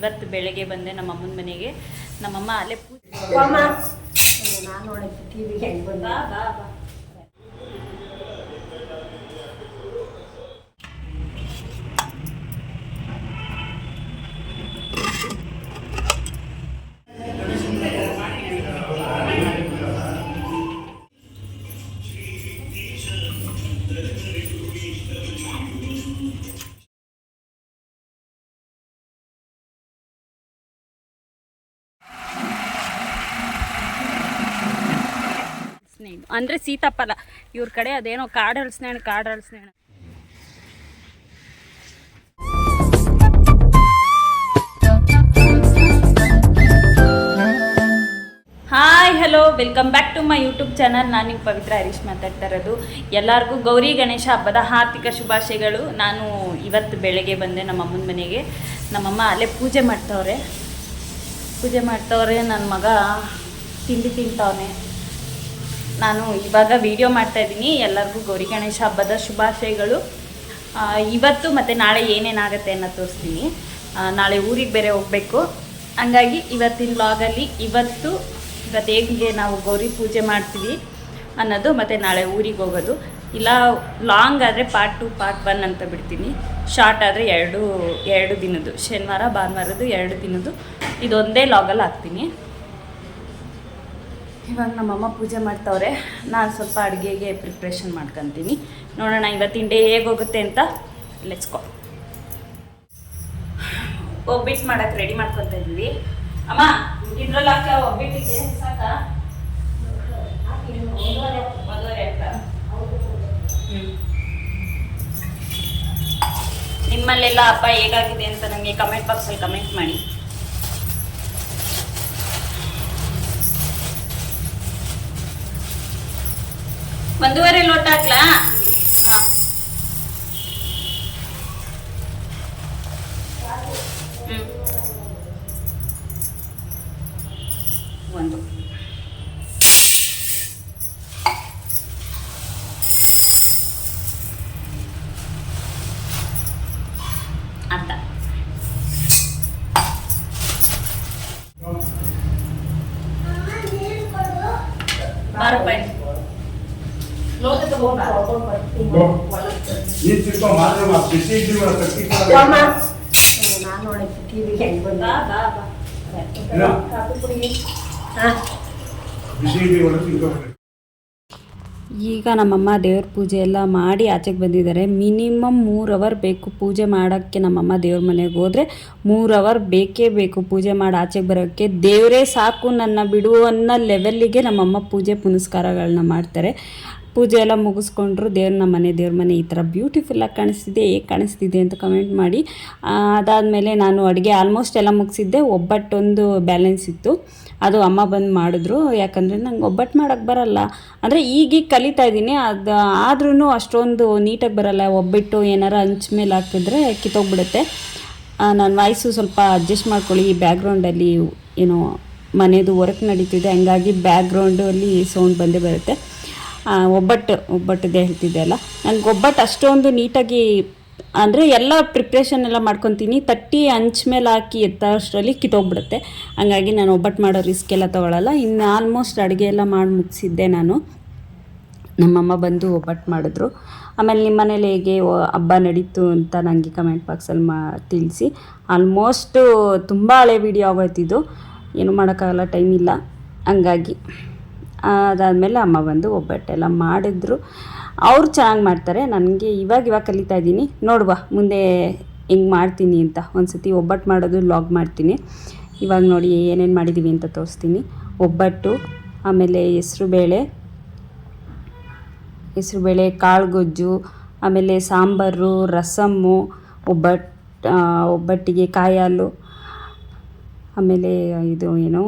ಇವತ್ತು ಬೆಳಗ್ಗೆ ಬಂದೆ ನಮ್ಮ ಅಮ್ಮನ ಮನೆಗೆ. ನಮ್ಮಮ್ಮ ಅಲ್ಲೇ ಪೂಜೆ ಅಂದರೆ ಸೀತಾಫಲ ಇವ್ರ ಕಡೆ ಅದೇನೋ ಕಾಡು ಹಣ್ಣು ಕಾಡು hi hello welcome back to my YouTube channel ನಾನು ನಿಮ್ಮ ಪವಿತ್ರ ಹರೀಶ್ ಮಾತಾಡ್ತಾ ಇರೋದು. ಎಲ್ಲರಿಗೂ ಗೌರಿ ಗಣೇಶ ಹಬ್ಬದ ಹಾರ್ದಿಕ ಶುಭಾಶಯಗಳು. ನಾನು ಇವತ್ತು ಬೆಳಗ್ಗೆ ಬಂದೆ ನಮ್ಮ ಅಮ್ಮನ ಮನೆಗೆ. ನಮ್ಮಮ್ಮ ಅಲ್ಲೇ ಪೂಜೆ ಮಾಡ್ತವ್ರೆ. ಪೂಜೆ ಮಾಡ್ತವ್ರೆ. ನನ್ನ ಮಗ ತಿಂಡಿ ತಿಂತವನೆ. ನಾನು ಇವಾಗ ವಿಡಿಯೋ ಮಾಡ್ತಾ ಇದ್ದೀನಿ. ಎಲ್ಲರಿಗೂ ಗೌರಿ ಗಣೇಶ ಹಬ್ಬದ ಶುಭಾಶಯಗಳು. ಇವತ್ತು ಮತ್ತು ನಾಳೆ ಏನೇನಾಗುತ್ತೆ ಅನ್ನೋ ತೋರಿಸ್ತೀನಿ. ನಾಳೆ ಊರಿಗೆ ಬೇರೆ ಹೋಗಬೇಕು. ಹಂಗಾಗಿ ಇವತ್ತಿನ ಲಾಗಲ್ಲಿ ಇವತ್ತು ಇವತ್ತು ಹೇಗೆ ನಾವು ಗೌರಿ ಪೂಜೆ ಮಾಡ್ತೀವಿ ಅನ್ನೋದು ಮತ್ತು ನಾಳೆ ಊರಿಗೆ ಹೋಗೋದು. ಇಲ್ಲ ಲಾಂಗ್ ಆದರೆ ಪಾರ್ಟ್ ಟು ಪಾರ್ಟ್ ಒನ್ ಅಂತ ಬಿಡ್ತೀನಿ. ಶಾರ್ಟ್ ಆದರೆ ಎರಡು ಎರಡು ದಿನದ್ದು. ಶನಿವಾರ, ಭಾನುವಾರದ್ದು ಎರಡು ದಿನದ್ದು. ಇದೊಂದೇ ಲಾಗಲ್ಲಿ ಹಾಕ್ತೀನಿ. ಇವಾಗ ನಮ್ಮಮ್ಮ ಪೂಜೆ ಮಾಡ್ತವ್ರೆ. ನಾನು ಸ್ವಲ್ಪ ಅಡುಗೆಗೆ ಪ್ರಿಪ್ರೇಷನ್ ಮಾಡ್ಕೊತೀನಿ. ನೋಡೋಣ ಇವತ್ತಿನ ಡೇ ಹೇಗೋಗುತ್ತೆ ಅಂತ. ಲೆಚ್ಕೊ ಒಬ್ಬಿಟ್ಟು ಮಾಡಕ್ಕೆ ರೆಡಿ ಮಾಡ್ಕೊತಾ ಇದ್ದೀವಿ. ಅಮ್ಮ, ಇದ್ರಲ್ಲಿ ಹಾಕಿ ಒಬ್ಬಿಟ್ಟಿಗೆ ಸಾಕ? ಹ್ಮ್. ನಿಮ್ಮಲ್ಲೆಲ್ಲ ಅಪ್ಪ ಹೇಗಾಗಿದೆ ಅಂತ ನನಗೆ ಕಮೆಂಟ್ ಬಾಕ್ಸಲ್ಲಿ ಕಮೆಂಟ್ ಮಾಡಿ. ಒಂದೂವರೆ ಲೋಟ ಹಾಕ್ಲಾ ಹಾ. ಹ್ಮ್. ಮಾತ್ರ ಬಿಸಿ ನಾನು ಹೆಂಗೆ ಬಂದ ಈಗ ನಮ್ಮಮ್ಮ ದೇವ್ರ ಪೂಜೆ ಎಲ್ಲ ಮಾಡಿ ಆಚೆಗೆ ಬಂದಿದ್ದಾರೆ. ಮಿನಿಮಮ್ ಮೂರು ಅವರ್ ಬೇಕು ಪೂಜೆ ಮಾಡೋಕ್ಕೆ ನಮ್ಮಮ್ಮ ದೇವ್ರ ಮನೆಗೆ ಹೋದರೆ. ಮೂರು ಅವರ್ ಬೇಕೇ ಬೇಕು ಪೂಜೆ ಮಾಡಿ ಆಚೆಗೆ ಬರೋಕ್ಕೆ. ದೇವರೇ ಸಾಕು ನನ್ನ ಬಿಡುವನ್ನ ಲೆವೆಲ್ಲಿಗೆ ನಮ್ಮಮ್ಮ ಪೂಜೆ ಪುನಸ್ಕಾರಗಳನ್ನ ಮಾಡ್ತಾರೆ. ಪೂಜೆ ಎಲ್ಲ ಮುಗಿಸ್ಕೊಂಡ್ರು ದೇವ್ರ ನಮ್ಮ ಮನೆ, ದೇವ್ರ ಮನೆ ಈ ಥರ ಬ್ಯೂಟಿಫುಲ್ಲಾಗಿ ಕಾಣಿಸ್ತಿದೆ, ಹೇಗೆ ಕಾಣಿಸ್ತಿದೆ ಅಂತ ಕಮೆಂಟ್ ಮಾಡಿ. ಅದಾದಮೇಲೆ ನಾನು ಅಡುಗೆ ಆಲ್ಮೋಸ್ಟ್ ಎಲ್ಲ ಮುಗಿಸಿದ್ದೆ, ಒಬ್ಬಟ್ಟೊಂದು ಬ್ಯಾಲೆನ್ಸ್ ಇತ್ತು. ಅದು ಅಮ್ಮ ಬಂದು ಮಾಡಿದ್ರು. ಯಾಕಂದರೆ ನಂಗೆ ಒಬ್ಬಟ್ಟು ಮಾಡೋಕ್ಕೆ ಬರಲ್ಲ. ಅಂದರೆ ಈಗೀಗ ಕಲಿತಾ ಇದ್ದೀನಿ. ಅದು ಆದ್ರೂ ಅಷ್ಟೊಂದು ನೀಟಾಗಿ ಬರಲ್ಲ. ಒಬ್ಬಿಟ್ಟು ಏನಾರು ಹಂಚ್ ಮೇಲೆ ಹಾಕಿದ್ರೆ ಕಿತ್ತೋಗ್ಬಿಡುತ್ತೆ. ನನ್ನ ವಾಯ್ಸು ಸ್ವಲ್ಪ ಅಡ್ಜಸ್ಟ್ ಮಾಡ್ಕೊಳ್ಳಿ. ಈ ಬ್ಯಾಕ್ಗ್ರೌಂಡಲ್ಲಿ ಏನೋ ಮನೆಯದು ವರ್ಕ್ ನಡೀತಿದೆ. ಹಂಗಾಗಿ ಬ್ಯಾಕ್ಗ್ರೌಂಡಲ್ಲಿ ಸೌಂಡ್ ಬಂದೇ ಬರುತ್ತೆ. ಒಬ್ಬಟ್ಟು ಒಬ್ಬಟ್ಟದೇ ಹೇಳ್ತಿದ್ದೆ ಅಲ್ಲ. ನನಗೆ ಒಬ್ಬಟ್ಟು ಅಷ್ಟೊಂದು ನೀಟಾಗಿ, ಅಂದರೆ ಎಲ್ಲ ಪ್ರಿಪ್ರೇಷನ್ ಎಲ್ಲ ಮಾಡ್ಕೊತೀನಿ. ತಟ್ಟಿ ಹಂಚ್ ಮೇಲೆ ಹಾಕಿ ಎತ್ತಷ್ಟರಲ್ಲಿ ಕಿತ್ತೋಗ್ಬಿಡುತ್ತೆ. ಹಂಗಾಗಿ ನಾನು ಒಬ್ಬಟ್ಟು ಮಾಡೋ ರಿಸ್ಕ್ ಎಲ್ಲ ತೊಗೊಳಲ್ಲ. ಇನ್ನು ಆಲ್ಮೋಸ್ಟ್ ಅಡುಗೆ ಎಲ್ಲ ಮಾಡಿ ಮುಗಿಸಿದ್ದೆ ನಾನು. ನಮ್ಮಮ್ಮ ಬಂದು ಒಬ್ಬಟ್ಟು ಮಾಡಿದ್ರು. ಆಮೇಲೆ ನಿಮ್ಮ ಮನೇಲಿ ಹೇಗೆ ಹಬ್ಬ ನಡೀತು ಅಂತ ನನಗೆ ಕಮೆಂಟ್ ಬಾಕ್ಸಲ್ಲಿ ಮಾ, ತಿಳಿಸಿ. ಆಲ್ಮೋಸ್ಟು ತುಂಬ ಹಳೆ ವೀಡಿಯೋ ಆಗೋಯ್ತಿದ್ದು ಏನು ಮಾಡೋಕ್ಕಾಗಲ್ಲ ಟೈಮ್ ಇಲ್ಲ. ಹಂಗಾಗಿ. ಅದಾದಮೇಲೆ ಅಮ್ಮ ಬಂದು ಒಬ್ಬಟ್ಟೆಲ್ಲ ಮಾಡಿದ್ರು. ಅವರು ಚೆನ್ನಾಗಿ ಮಾಡ್ತಾರೆ. ನನಗೆ ಇವಾಗ ಇವಾಗ ಕಲಿತಾ ಇದ್ದೀನಿ. ನೋಡುವ ಮುಂದೆ ಹೆಂಗೆ ಮಾಡ್ತೀನಿ ಅಂತ. ಒಂದು ಸತಿ ಒಬ್ಬಟ್ಟು ಮಾಡೋದು ಲಾಗ್ ಮಾಡ್ತೀನಿ. ಇವಾಗ ನೋಡಿ ಏನೇನು ಮಾಡಿದ್ದೀವಿ ಅಂತ ತೋರಿಸ್ತೀನಿ. ಒಬ್ಬಟ್ಟು, ಆಮೇಲೆ ಹೆಸ್ರುಬೇಳೆ ಕಾಳು ಗೊಜ್ಜು ಆಮೇಲೆ ಸಾಂಬಾರು, ರಸಮ್ಮು ಒಬ್ಬಟ್ಟು ಒಬ್ಬಟ್ಟಿಗೆ ಕಾಯಿ ಹಾಲು, ಆಮೇಲೆ ಇದು ಏನು,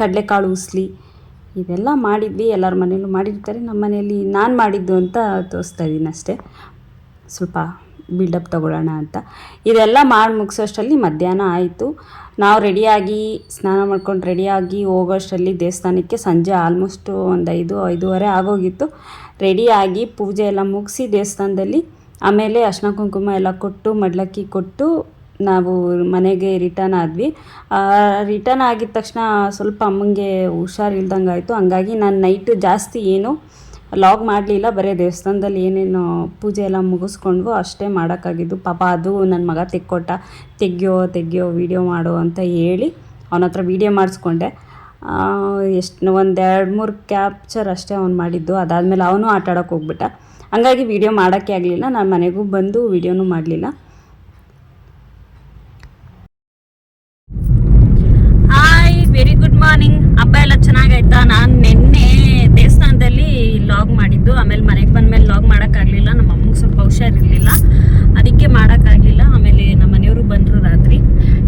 ಕಡಲೆಕಾಳು ಉಸ್ಲಿ. ಇದೆಲ್ಲ ಮಾಡಿದ್ವಿ, ಎಲ್ಲರ ಮನೇಲೂ ಮಾಡಿರ್ತಾರೆ. ನಮ್ಮ ಮನೆಯಲ್ಲಿ ನಾನು ಮಾಡಿದ್ದು ಅಂತ ತೋರಿಸ್ತಾ ಇದ್ದೀನಿ ಅಷ್ಟೇ. ಸ್ವಲ್ಪ ಬಿಲ್ಡಪ್ ತಗೊಳ್ಳೋಣ ಅಂತ. ಇದೆಲ್ಲ ಮಾಡಿ ಮುಗಿಸೋಷ್ಟರಲ್ಲಿ ಮಧ್ಯಾಹ್ನ ಆಯಿತು. ನಾವು ರೆಡಿಯಾಗಿ ಸ್ನಾನ ಮಾಡ್ಕೊಂಡು ರೆಡಿಯಾಗಿ ಹೋಗೋಷ್ಟರಲ್ಲಿ ದೇವಸ್ಥಾನಕ್ಕೆ ಸಂಜೆ ಆಲ್ಮೋಸ್ಟು ಒಂದು ಐದು, ಐದೂವರೆ ಆಗೋಗಿತ್ತು. ರೆಡಿಯಾಗಿ ಪೂಜೆ ಎಲ್ಲ ಮುಗಿಸಿ ದೇವಸ್ಥಾನದಲ್ಲಿ ಆಮೇಲೆ ಅರ್ಶಿನ ಕುಂಕುಮ ಎಲ್ಲ ಕೊಟ್ಟು, ಮಡ್ಲಕ್ಕಿ ಕೊಟ್ಟು ನಾವು ಮನೆಗೆ ರಿಟರ್ನ್ ಆದ್ವಿ. ರಿಟರ್ನ್ ಆಗಿದ ತಕ್ಷಣ ಸ್ವಲ್ಪ ಅಮ್ಮಂಗೆ ಹುಷಾರಿಲ್ದಂಗೆ ಆಯಿತು. ಹಂಗಾಗಿ ನಾನು ನೈಟ್ ಜಾಸ್ತಿ ಏನು ಲಾಗ್ ಮಾಡಲಿಲ್ಲ. ಬರೀ ದೇವಸ್ಥಾನದಲ್ಲಿ ಏನೇನು ಪೂಜೆ ಎಲ್ಲ ಮುಗಿಸ್ಕೊಂಡ್ವು. ಅಷ್ಟೇ ಮಾಡೋಕ್ಕಾಗಿದ್ದು. ಪಾಪ ಅದು ನನ್ನ ಮಗ ತೆಕ್ಕೊಟ್ಟ. ತೆಗ್ಯೋ ತೆಗ್ಯೋ ವೀಡಿಯೋ ಮಾಡು ಅಂತ ಹೇಳಿ ಅವನ ಹತ್ರ ವೀಡಿಯೋ ಮಾಡಿಸ್ಕೊಂಡೆ. ಎಷ್ಟು, ಒಂದು ಎರಡು, ಮೂರು ಕ್ಯಾಪ್ಚರ್ ಅಷ್ಟೇ ಅವ್ನು ಮಾಡಿದ್ದು. ಅದಾದಮೇಲೆ ಅವನು ಆಟ ಹೋಗ್ಬಿಟ್ಟ. ಹಂಗಾಗಿ ವೀಡಿಯೋ ಮಾಡೋಕ್ಕೆ ಆಗಲಿಲ್ಲ. ನಾನು ಮನೆಗೂ ಬಂದು ವೀಡಿಯೋನೂ ಮಾಡಲಿಲ್ಲ ಹಾಯ್ ವೆರಿ ಗುಡ್ ಮಾರ್ನಿಂಗ್ ಹಬ್ಬ ಎಲ್ಲ ಚೆನ್ನಾಗಾಯ್ತಾ ನಾನು ನಿನ್ನೆ ದೇವಸ್ಥಾನದಲ್ಲಿ ಲಾಗ್ ಮಾಡಿದ್ದು ಆಮೇಲೆ ಮನೆಗೆ ಬಂದಮೇಲೆ ಲಾಗ್ ಮಾಡೋಕ್ಕಾಗಲಿಲ್ಲ ನಮ್ಮ ಅಮ್ಮಗೆ ಸ್ವಲ್ಪ ಹುಷಾರಿರಲಿಲ್ಲ ಅದಕ್ಕೆ ಮಾಡೋಕ್ಕಾಗಲಿಲ್ಲ ಆಮೇಲೆ ನಮ್ಮ ಮನೆಯವರು ಬಂದರು ರಾತ್ರಿ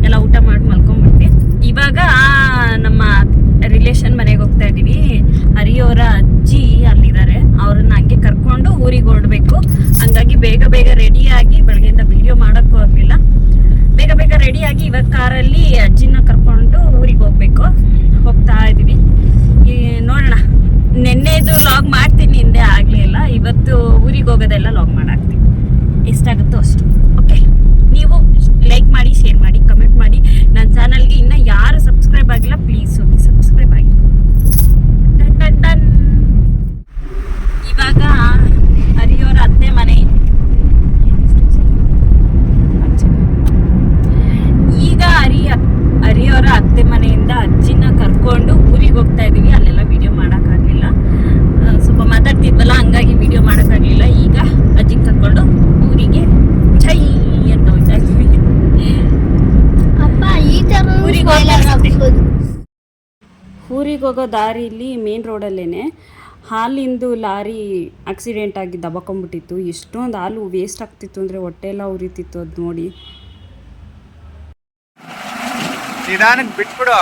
ಎಲ್ಲ ಊಟ ಮಾಡಿ ಮಲ್ಕೊಂಡ್ಬಿಟ್ಟು ಇವಾಗ ನಮ್ಮ ರಿಲೇಷನ್ ಮನೆಗೆ ಹೋಗ್ತಾ ಇದ್ದೀವಿ ಹರಿಯವರ ಅಜ್ಜಿ ಅಲ್ಲಿದ್ದಾರೆ ಅವ್ರನ್ನ ಹಂಗೆ ಕರ್ಕೊಂಡು ಊರಿಗೆ ಹೊರಡಬೇಕು ಹಂಗಾಗಿ ಬೇಗ ಬೇಗ ರೆಡಿಯಾಗಿ ಬೆಳಗ್ಗೆಯಿಂದ ವಿಡಿಯೋ ಮಾಡೋಕ್ಕೂ ಆಗಲಿಲ್ಲ ಬೇಗ ಬೇಗ ರೆಡಿಯಾಗಿ ಇವಾಗ ಕಾರಲ್ಲಿ ಅಜ್ಜಿನ ಕರ್ಕೊಂಡು ಊರಿಗೆ ಹೋಗ್ಬೇಕು ಹೋಗ್ತಾ ಇದ್ದೀವಿ ಈ ನೋಡೋಣ ನಿನ್ನೆದು ಲಾಗ್ ಮಾಡ್ತೀನಿ ಹಿಂದೆ ಆಗಲಿಲ್ಲ ಇವತ್ತು ಹೋಗೋದೆಲ್ಲ ಲಾಗ್ ಮಾಡಾಕ್ತೀವಿ ಎಷ್ಟಾಗುತ್ತೋ ಅಷ್ಟು. ಓಕೆ ನೀವು ಲೈಕ್ ಮಾಡಿ ಶೇರ್ ಮಾಡಿ ಕಮೆಂಟ್ ಮಾಡಿ. ನನ್ನ ಚಾನಲ್ಗೆ ಇನ್ನೂ ಯಾರು ಸಬ್ಸ್ಕ್ರೈಬ್ ಆಗಿಲ್ಲ ಪ್ಲೀಸ್ ಹೋಗಿ ಸಬ್ಸ್ಕ್ರೈಬ್ ಆಗಿ ಟನ್ ಟನ್ ಟನ್. ಇವಾಗ ಹರಿಯೋರ ಅತ್ತೆ ಮನೆ ಈಗ ಹರಿ ಹರಿಯವರ ಅತ್ತೆ ಮನೆಯಿಂದ ಅಜ್ಜಿನ ಕರ್ಕೊಂಡು ಊರಿಗೆ ಹೋಗ್ತಾ ಇದೀವಿ ಅಲ್ಲೆಲ್ಲ ವಿಡಿಯೋ ಮಾಡೋಕ್ಕಾಗಲಿಲ್ಲ ಆ, ಸ್ವಲ್ಪ ಮಾತಾಡ್ತಿದ್ವಲ್ಲ ಹಂಗಾಗಿ ವಿಡಿಯೋ ಮಾಡೋಕ್ಕಾಗಲಿಲ್ಲ ಈಗ ಅಜ್ಜಿನ ಕರ್ಕೊಂಡು ಊರಿಗೆ ಛೈ ಅಂತ ಹೋಗ್ತಾ ಇದೀವಿ ಅಪ್ಪ ಈ ತರ ಊರಿಗೆ ಸ್ಪಾಯ್ಲರ್ ಹೋಗ್ತಾ ಹಾಕ್ಬೋದು ಊರಿಗೆ ಹೋಗೋ ದಾರಿಲಿ ಮೇನ್ ರೋಡಲ್ಲೇ ಹಾಲಿಂದು ಲಾರಿ ಆಕ್ಸಿಡೆಂಟ್ ಆಗಿ ದಬಕೊಂಡ್ಬಿಟ್ಟಿತ್ತು ಎಷ್ಟೊಂದು ಹಾಲು ವೇಸ್ಟ್ ಆಗ್ತಿತ್ತು ಅಂದರೆ ಹೊಟ್ಟೆ ಎಲ್ಲ ಉರಿತಿತ್ತು ಅದು ನೋಡಿ. ನಿಧಾನಕ್ಕೆ ಬಿಟ್ಬಿಡು.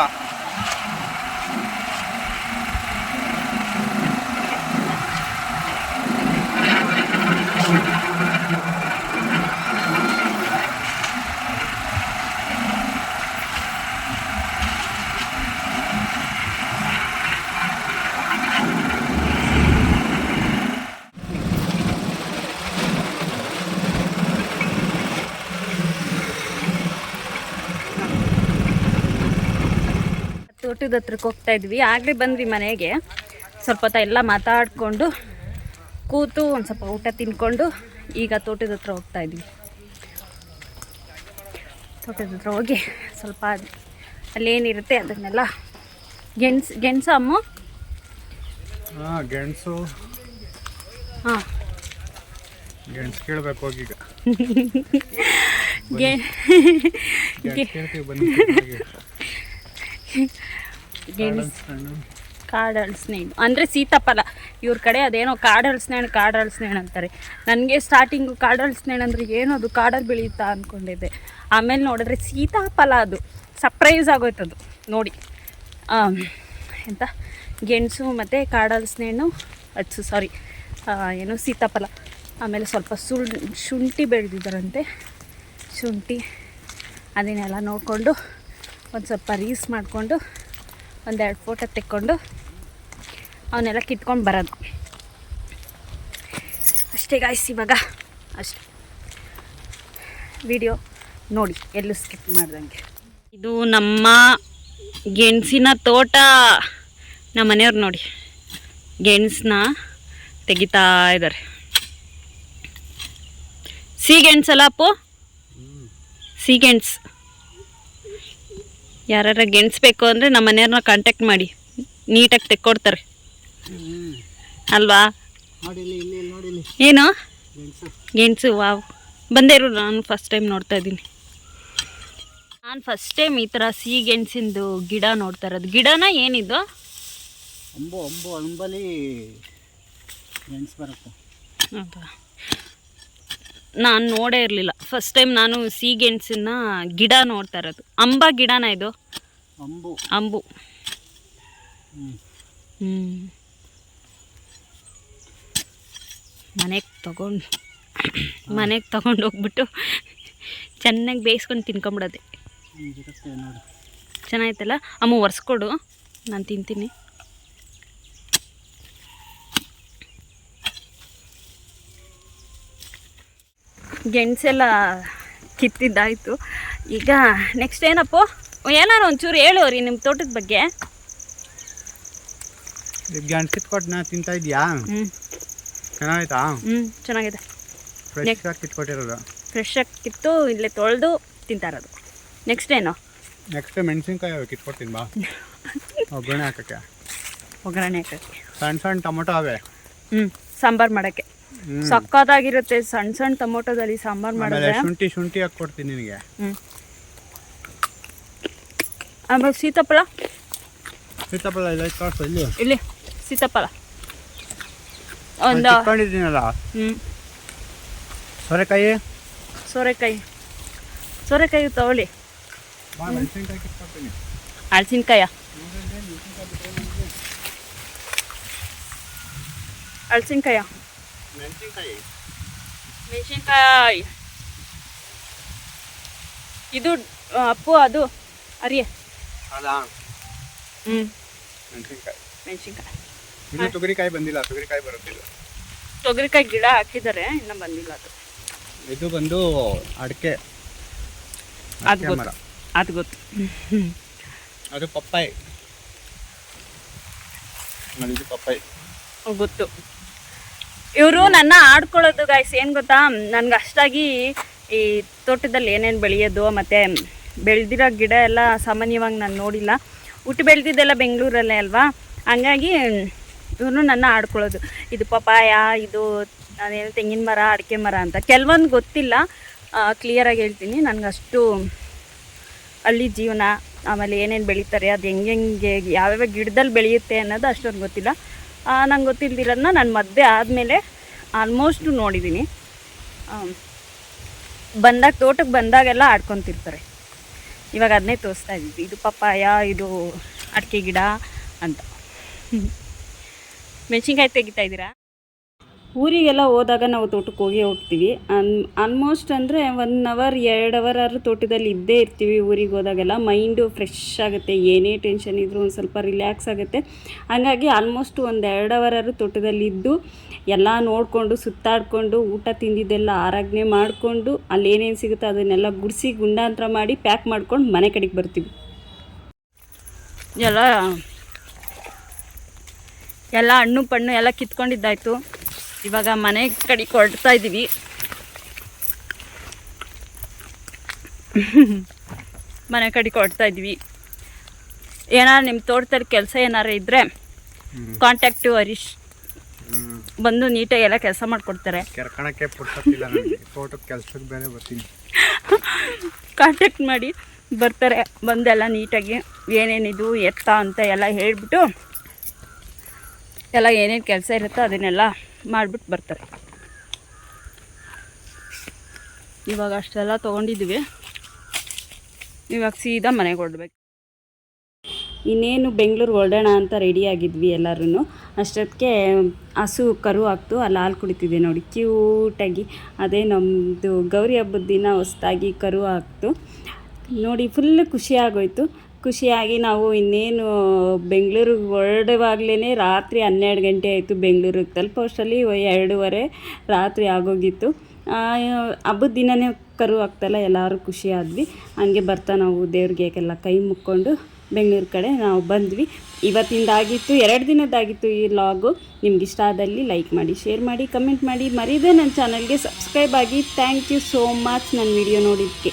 ತೋಟದ ಹತ್ರಕ್ಕೆ ಹೋಗ್ತಾ ಇದ್ವಿ. ಆಗಲೇ ಬಂದ್ವಿ ಮನೆಗೆ. ಸ್ವಲ್ಪ ಹೊತ್ತ ಎಲ್ಲ ಮಾತಾಡಿಕೊಂಡು ಕೂತು ಒಂದು ಸ್ವಲ್ಪ ಊಟ ತಿನ್ಕೊಂಡು ಈಗ ತೋಟದ ಹತ್ರ ಹೋಗ್ತಾ ಇದ್ವಿ. ತೋಟದ ಹತ್ರ ಹೋಗಿ ಸ್ವಲ್ಪ ಅಲ್ಲೇನಿರುತ್ತೆ ಅದನ್ನೆಲ್ಲ ಗೆಣಸು ಗೆಣಸು ಅಮ್ಮ? ಹಾಂ ಗೆಣಸು. ಹಾಂ. ಗೆಣಸು ಕೇಳಬೇಕು ಹೋಗೀಗ ಗೆ ಗೆಣಸು ಕಾಡು ಹಣ್ಣು ಅಂದರೆ ಸೀತಾಫಲ ಇವ್ರ ಕಡೆ ಅದೇನೋ ಕಾಡು ಹಣ್ಣು ಕಾಡು ಹಣ್ಣು ಅಂತಾರೆ. ನನಗೆ ಸ್ಟಾರ್ಟಿಂಗು ಕಾಡು ಹಣ್ಣು ಅಂದರೆ ಅದು ಕಾಡಲ್ಲಿ ಬೆಳೆಯುತ್ತಾ ಅಂದ್ಕೊಂಡಿದ್ದೆ ಆಮೇಲೆ ನೋಡಿದ್ರೆ ಸೀತಾಫಲ ಅದು. ಸರ್ಪ್ರೈಸ್ ಆಗೋಯ್ತದು. ನೋಡಿ. ಎಂತ? ಗೆಣಸು ಮತ್ತು ಕಾಡು ಹಣ್ಣು ಅಚ್ಚು ಸಾರಿ ಏನು? ಸೀತಾಫಲ. ಆಮೇಲೆ ಸ್ವಲ್ಪ ಸುಳ್ ಶುಂಠಿ ಬೆಳೆದಿದ್ದಾರಂತೆ. ಶುಂಠಿ. ಅದನ್ನೆಲ್ಲ ನೋಡಿಕೊಂಡು ಒಂದು ಸ್ವಲ್ಪ ರೀಸ್ ಮಾಡಿಕೊಂಡು ಒಂದೆರಡು ಫೋಟೋ ತೆಕ್ಕೊಂಡು ಅವನ್ನೆಲ್ಲ ಕಿತ್ಕೊಂಡು ಬರೋದು. ಅಷ್ಟೇ ಗಾಯ್ಸ್ ಇವಾಗ ಅಷ್ಟೇ. ವಿಡಿಯೋ ನೋಡಿ ಎಲ್ಲೂ ಸ್ಕಿಪ್ ಮಾಡ್ದಂಗೆ. ಇದು ನಮ್ಮ ಗೆಣಸಿನ ತೋಟ. ನಮ್ಮ ಮನೆಯವ್ರು ನೋಡಿ ಗೆಣಸನ್ನ ತೆಗಿತಾ ಇದ್ದಾರೆ. ಸೀಗೆಣ್ಸಲ್ಲ ಅಪ್ಪು? ಸಿ ಯಾರ ಗೆಣಸು ಬೇಕು ಅಂದರೆ ನಮ್ಮ ಮನೆಯವ್ರನ್ನ ಕಾಂಟ್ಯಾಕ್ಟ್ ಮಾಡಿ. ನೀಟಾಗಿ ತೆಕ್ಕೊಡ್ತಾರೆ. ಅಲ್ವಾ? ಏನು? ಗೆಣಸು. ವಾವ್. ಬಂದೇ ಇರು ನಾನು ಫಸ್ಟ್ ಟೈಮ್ ನೋಡ್ತಾ ಇದ್ದೀನಿ. ನಾನು ಫಸ್ಟ್ ಟೈಮ್ ಈ ಥರ ಸಿಹಿ ಗೆಣಸಿಂದು ಗಿಡ ನೋಡ್ತಾ ಇರೋದು. ಗಿಡನ ಏನಿದು? ಅಂಬು ಅಂಬು ಅಂಬಲಿ ಗೆಣಸು ಬರುತ್ತೆ. ಹೌದಾ? ನಾನು ನೋಡೇ ಇರಲಿಲ್ಲ. ಫಸ್ಟ್ ಟೈಮ್ ನಾನು ಸಿಹಿ ಗೆಣಸನ್ನ ಗಿಡ ನೋಡ್ತಾ ಇರೋದು. ಅಂಬ ಗಿಡನ ಇದು? ಅಂಬು. ಅಂಬು. ಹ್ಞೂ ಮನೆಗೆ ತಗೊಂಡು ಮನೆಗೆ ತಗೊಂಡು ಹೋಗ್ಬಿಟ್ಟು ಚೆನ್ನಾಗಿ ಬೇಯಿಸ್ಕೊಂಡು ತಿನ್ಕೊಂಬಿಡೋದೆ. ಚೆನ್ನಾಗಿತ್ತಲ್ಲ ಅಮ್ಮ ಒರೆಸ್ಕೊಡು. ನಾನು ತಿಂತೀನಿ. ಗೆಣಸೆಲ್ಲ ಕಿತ್ತಿದ್ದಾಯಿತು. ಈಗ ನೆಕ್ಸ್ಟ್ ಏನಪ್ಪೋ? ಏನಾರು ಒಂಚೂರು ಹೇಳೋರಿ ನಿಮ್ಮ ತೋಟದ ಬಗ್ಗೆ. ಈಗ ಗೆಣಸು ಕಿತ್ಕೊಟ್ಟು ನಾ ತಿಂತಾ ಇದೆಯಾ ಹ್ಞೂ ಚೆನ್ನಾಯ್ತಾ ಹ್ಞೂ ಚೆನ್ನಾಗಿದೆ. ಫ್ರೆಶ್ ಆಗಿ ಕಿತ್ಕೊಟ್ಟಿರೋದು. ಫ್ರೆಶ್ ಆಗಿ ಕಿತ್ತು ಇಲ್ಲೇ ತೊಳೆದು ತಿಂತಾ ಇರೋದು. ನೆಕ್ಸ್ಟ್ ಏನು? ನೆಕ್ಸ್ಟ್ ಮೆಣಸಿನ್ಕಾಯಿ ಕಿತ್ಕೊಡ್ತೀನಿ ಬಾ. ಒಗ್ಗರಣೆ ಹಾಕಕ್ಕೆ. ಒಗ್ಗರಣೆ ಹಾಕಕ್ಕೆ. ಸಣ್ಣ ಸಣ್ಣ ಟೊಮೊಟೊ ಅವೆ. ಹ್ಞೂ ಸಾಂಬಾರು ಮಾಡೋಕ್ಕೆ. ಸಕ್ಕತ್ತಾಗಿರುತ್ತೆ. ಸಣ್ಣ ಸಣ್ಣ ಟೊಮೊಟೊದಲ್ಲಿ ಸಾಂಬಾರ್ ಮಾಡಿದ್ರೆ. ಶುಂಠಿ ಶುಂಠಿ ಹಾಕ್ಕೊಡ್ತೀನಿ ನಿನಗೆ. ಹ್ಮ್. ಆಮೇಲೆ ಸೀತಾಫಲ? ಸೀತಾಫಲ ಇಲ್ಲ ಕಳ್ಸು ಇಲ್ಲಿ. ಇಲ್ಲಿ ಸೀತಾಫಲ. ಒಂದು ಕಿತ್ಕೊಂಡಿದ್ದೀನಲ್ಲ. ಹ್ಞೂ ಸೋರೆಕಾಯಿ? ಸೋರೆಕಾಯಿ. ಸೋರೆಕಾಯಿ ತಗೊಳ್ಳಿ. ಹಳಸಿನ್ಕಾಯ ಹಳಸಿನ್ಕಾಯ ಮೆಣಸಿನ್ಕಾಯಿ. ಮೆಣಸಿನ್ಕಾಯಿ. ಇದು ಅಪ್ಪು ಅದು ಅರಿಯ. ಅದಾ ಹ್ಞೂ ಮೆಣಸಿನ್ಕಾಯಿ. ಮೆಣಸಿನ್ಕಾಯಿ. ಇನ್ನು ತೊಗರಿಕಾಯಿ ಬಂದಿಲ್ಲ ತೊಗರಿಕಾಯಿ ಬರುತ್ತಿಲ್ಲ ತೊಗರಿಕಾಯಿ ಗಿಡ ಹಾಕಿದ್ದಾರೆ ಇನ್ನೂ ಬಂದಿಲ್ಲ ಅದು. ಇದು ಬಂದು ಅಡಿಕೆ. ಅದು ಗೊತ್ತು. ಅದು ಗೊತ್ತು. ಅದು ಪಪ್ಪಾಯಿ. ಇದು ಪಪ್ಪಾಯಿ. ಗೊತ್ತು. ಇವರು ನನ್ನ ಆಡ್ಕೊಳ್ಳೋದು ಗಾಯ್ಸ್ ಏನು ಗೊತ್ತಾ? ನನ್ಗೆ ಅಷ್ಟಾಗಿ ಈ ತೋಟದಲ್ಲಿ ಏನೇನು ಬೆಳೆಯೋದು ಮತ್ತು ಬೆಳೆದಿರೋ ಗಿಡ ಎಲ್ಲ ಸಾಮಾನ್ಯವಾಗಿ ನಾನು ನೋಡಿಲ್ಲ. ಹುಟ್ಟು ಬೆಳೆದಿದ್ದೆಲ್ಲ ಬೆಂಗಳೂರಲ್ಲೇ ಅಲ್ವಾ? ಹಂಗಾಗಿ ಇವರು ನನ್ನ ಆಡ್ಕೊಳ್ಳೋದು. ಇದು ಪಪಾಯ ಇದು ನಾನೇನು ತೆಂಗಿನ ಮರ, ಅಡಿಕೆ ಮರ ಅಂತ. ಕೆಲವೊಂದು ಗೊತ್ತಿಲ್ಲ. ಕ್ಲಿಯರಾಗಿ ಹೇಳ್ತೀನಿ. ನನಗಷ್ಟು ಹಳ್ಳಿ ಜೀವನ, ಆಮೇಲೆ ಏನೇನು ಬೆಳೀತಾರೆ, ಅದು ಹೆಂಗೆ ಹೆಂಗೆ, ಯಾವ್ಯಾವ ಗಿಡದಲ್ಲಿ ಬೆಳೆಯುತ್ತೆ ಅನ್ನೋದು ಅಷ್ಟೊಂದು ಗೊತ್ತಿಲ್ಲ. ನಂಗೆ ಗೊತ್ತಿಲ್ದಿರೋದನ್ನ ನಾನು ಮದುವೆ ಆದಮೇಲೆ ಆಲ್ಮೋಸ್ಟು ನೋಡಿದ್ದೀನಿ ಬಂದಾಗ ತೋಟಕ್ಕೆ ಬಂದಾಗೆಲ್ಲ ಆಡ್ಕೊತಿರ್ತಾರೆ. ಇವಾಗ ಅದನ್ನೇ ತೋರಿಸ್ತಾ ಇದ್ದೀವಿ. ಇದು ಪಪ್ಪಾಯ, ಇದು ಅಡಿಕೆ ಗಿಡ ಅಂತ. ಮೆಣಸಿನ್ಕಾಯಿ ತೆಗಿತಾ ಇದ್ದೀರಾ? ಊರಿಗೆಲ್ಲ ಹೋದಾಗ ನಾವು ತೋಟಕ್ಕೆ ಹೋಗಿ ಹೋಗ್ತೀವಿ. ಅನ್ ಆಲ್ಮೋಸ್ಟ್ ಅಂದರೆ ಒನ್ ಅವರ್ ಎರಡು ಅವರ್ ಆದರೂ ತೋಟದಲ್ಲಿ ಇದ್ದೇ ಇರ್ತೀವಿ ಊರಿಗೆ ಹೋದಾಗೆಲ್ಲ. ಮೈಂಡು ಫ್ರೆಶ್ ಆಗುತ್ತೆ, ಏನೇ ಟೆನ್ಷನ್ ಇದ್ದರೂ ಒಂದು ಸ್ವಲ್ಪ ರಿಲ್ಯಾಕ್ಸ್ ಆಗುತ್ತೆ. ಹಾಗಾಗಿ ಆಲ್ಮೋಸ್ಟ್ ಒಂದು ಎರಡು ಅವರ್ ಆದರೂ ತೋಟದಲ್ಲಿ ಇದ್ದು, ಎಲ್ಲ ನೋಡಿಕೊಂಡು, ಸುತ್ತಾಡಿಕೊಂಡು, ಊಟ ತಿಂದಿದ್ದೆಲ್ಲ ಆರಾಧನೆ ಮಾಡಿಕೊಂಡು, ಅಲ್ಲಿ ಏನೇನು ಸಿಗುತ್ತೋ ಅದನ್ನೆಲ್ಲ ಗುಡಿಸಿ ಗುಂಡಾಂತರ ಮಾಡಿ ಪ್ಯಾಕ್ ಮಾಡ್ಕೊಂಡು ಮನೆ ಕಡೆಗೆ ಬರ್ತೀವಿ. ಎಲ್ಲ ಎಲ್ಲ ಹಣ್ಣು ಪಣ್ಣು ಎಲ್ಲ ಕಿತ್ಕೊಂಡಿದ್ದಾಯ್ತು. ಇವಾಗ ಮನೆ ಕಡೆ ಕೊಡ್ತಾ ಇದ್ದೀವಿ ಮನೆ ಕಡೆ ಕೊಡ್ತಾ ಇದ್ದೀವಿ ಏನಾರು ನಿಮ್ಮ ತೋಟದಲ್ಲಿ ಕೆಲಸ ಏನಾರು ಇದ್ದರೆ ಕಾಂಟ್ಯಾಕ್ಟು ಹರೀಶ್ ಬಂದು ನೀಟಾಗಿ ಎಲ್ಲ ಕೆಲಸ ಮಾಡಿಕೊಡ್ತಾರೆ. ಕಾಂಟ್ಯಾಕ್ಟ್ ಮಾಡಿ ಬರ್ತಾರೆ ಬಂದೆಲ್ಲ ನೀಟಾಗಿ ಏನೇನಿದು ಎತ್ತ ಅಂತ ಎಲ್ಲ ಹೇಳಿಬಿಟ್ಟು ಎಲ್ಲ ಏನೇನು ಕೆಲಸ ಇರುತ್ತೋ ಅದನ್ನೆಲ್ಲ ಮಾಡಿಬಿಟ್ಟು ಬರ್ತಾರೆ. ಇವಾಗ ಅಷ್ಟೆಲ್ಲ ತೊಗೊಂಡಿದ್ವಿ ಇವಾಗ ಸೀದಾ ಮನೆಗೆ ಹೊರಡ್ಬೇಕು. ಇನ್ನೇನು ಬೆಂಗಳೂರು ಹೊರಡೋಣ ಅಂತ ರೆಡಿ ಆಗಿದ್ವಿ ಎಲ್ಲರೂ ಅಷ್ಟೊತ್ತಿಗೆ ಹಸು ಕರು ಹಾಕ್ತು ಅಲ್ಲಿ ಹಾಲು ಕುಡಿತಿದೆ ನೋಡಿ ಕ್ಯೂಟಾಗಿ ಅದೇ ನಮ್ಮದು ಗೌರಿ ಹಬ್ಬದ ದಿನ ಹೊಸ್ದಾಗಿ ಕರು ಹಾಕ್ತು. ನೋಡಿ ಫುಲ್ ಖುಷಿ ಆಗೋಯ್ತು. ಖುಷಿಯಾಗಿ ನಾವು ಇನ್ನೇನು ಬೆಂಗಳೂರಿಗೆ ಹೊರಡುವಾಗ್ಲೇ ರಾತ್ರಿ ಹನ್ನೆರಡು ಗಂಟೆ ಆಯಿತು ಬೆಂಗಳೂರಿಗೆ ತಲುಪೋಷ್ಟರಲ್ಲಿ ಎರಡೂವರೆ ರಾತ್ರಿ ಆಗೋಗಿತ್ತು. ಹಬ್ಬದ ದಿನವೇ ಕರು ಆಗ್ತಲ್ಲ, ಎಲ್ಲರೂ ಖುಷಿ ಆದ್ವಿ ಹಂಗೆ ಬರ್ತಾ ನಾವು ದೇವ್ರಿಗೆ ಎಲ್ಲ ಕೈ ಮುಕ್ಕೊಂಡು ಬೆಂಗಳೂರು ಕಡೆ ನಾವು ಬಂದ್ವಿ. ಇವತ್ತಿಂದ ಆಗಿತ್ತು ಎರಡು ದಿನದ್ದಾಗಿತ್ತು ಈ ಲಾಗು. ನಿಮ್ಗೆ ಇಷ್ಟ ಆದಲ್ಲಿ ಲೈಕ್ ಮಾಡಿ, ಶೇರ್ ಮಾಡಿ, ಕಮೆಂಟ್ ಮಾಡಿ. ಮರೀದೆ ನನ್ನ ಚಾನಲ್ಗೆ ಸಬ್ಸ್ಕ್ರೈಬ್ ಆಗಿ. ಥ್ಯಾಂಕ್ ಯು ಸೋ ಮಚ್ ನನ್ನ ವಿಡಿಯೋ ನೋಡಿದ್ದಕ್ಕೆ.